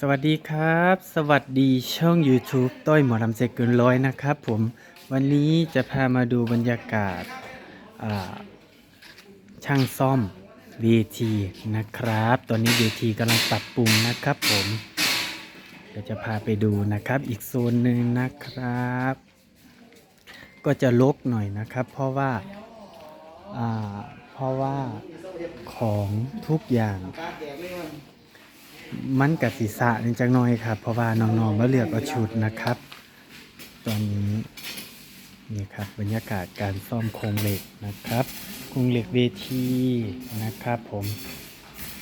สวัสดีครับ สวัสดีช่อง YouTube ต้อยหมอลำใจเกินร้อยนะครับผมวันนี้จะพามาดูบรรยากาศช่างซ่อมเวทีนะครับ ตอนนี้เวทีกำลังปรับปรุงนะครับผมเดี๋ยวจะพาไปดูนะครับ อีกโซนหนึ่งนะครับ ก็จะลกหน่อยนะครับ เพราะว่าเพราะว่าของทุกอย่าง มันกับศีรษะนิดจังน้อยครับ เพราะว่าน้องๆมาเลือกเอาชุดนะครับ ตอนนี้นี่ครับบรรยากาศการซ่อมโครงเหล็กนะครับโครงเหล็กเวทีนะครับ ผม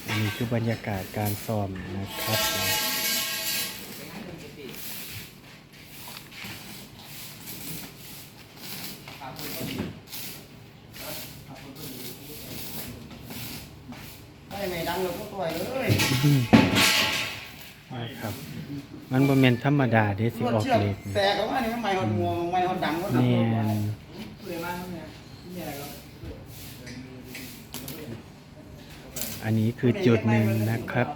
อันนี้คือบรรยากาศการซ่อมนะครับไม่ดังเลยพวกตัวเลย ครับ มันบ่แม่นธรรมดาเด้สิออกเชือกเหล็กแตกออกมาเนี่ยไม่หอดงวงไม่หอดดังหอดดังนี่นอันนี้คือจุดหนึ่งนะครับ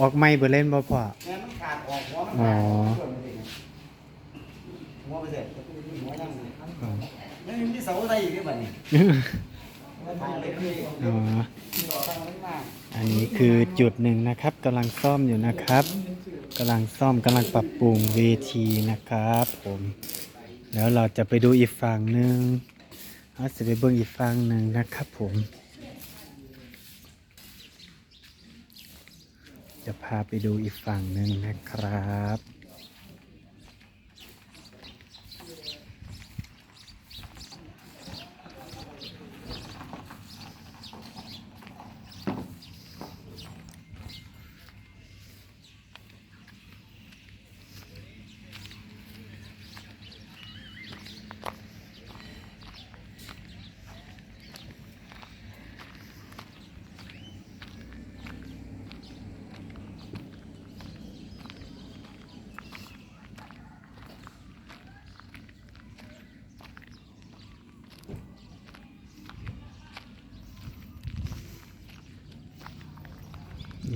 ออกไม่เบอร์เล่นบ่พ่อแม่มันขาดออกหัวมันอ๋อขาดหัวไปเสร็จหัวยังไม่มีที่เสาอะไรอีกด้วยบ้านี่ทางเล็กนี่อ๋อ อันนี้คือจุดหนึ่งนะครับกำลังซ่อมอยู่นะครับกำลังซ่อมกำลังปรับปรุงเวทีนะครับผมแล้วเราจะไปดูอีกฝั่งหนึ่งเราจะไปเบิ่งอีกฝั่งหนึ่งนะครับผม จะพาไปดูอีกฝั่งหนึ่งนะครับ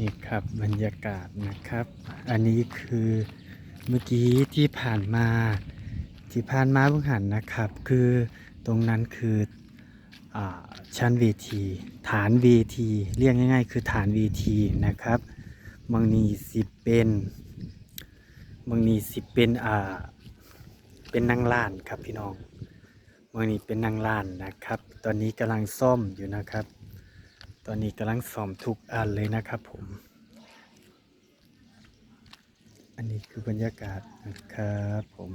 นี่ครับบรรยากาศนะครับ อันนี้คือเมื่อกี้ที่ผ่านมาที่ผ่านมาเพิ่งหันนะครับ คือตรงนั้นคืออชั้นเวที ฐานเวทีเรียกง่าย ๆ คือฐานเวทีนะครับบางนีสิเป็นบางนีสิเป็นอ่าเป็นนางล้านครับพี่น้องบางนี้เป็นนางล้านนะครับ ตอนนี้กำลังซ่อมอยู่นะครับ ตอนนี้กำลังซ่อมทุกอันเลยนะครับผม อันนี้คือบรรยากาศนะครับผม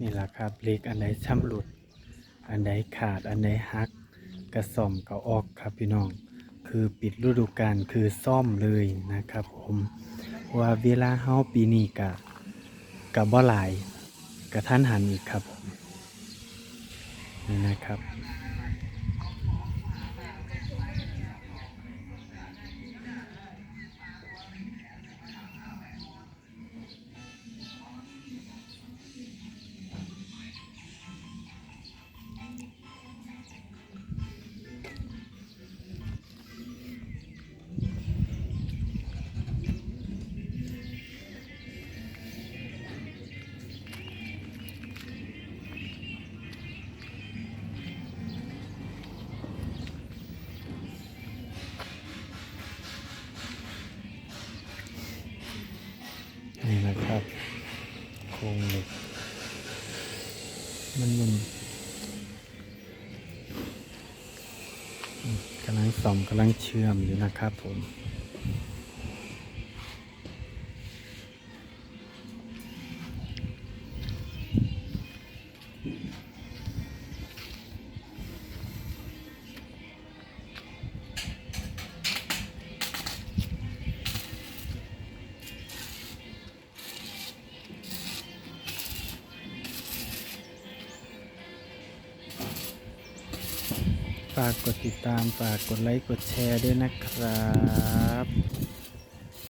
นี่แหละครับเหล็กอันไหนช้ำหลุด อันไหนขาดอันไหนหัก กระซ่อมก็ออกครับพี่น้อง คือปิดฤดูกาลคือซ่อมเลยนะครับ ผมว่าเวลาเฮาปีนี้กะกับบ่หลายกระทันหันอีกครับนี่นะครับ นึ่งกำลังส่อมกำลังเชื่อมอยู่นะครับผม ฝากกดติดตามฝากกดไลค์กดแชร์ด้วยนะครับ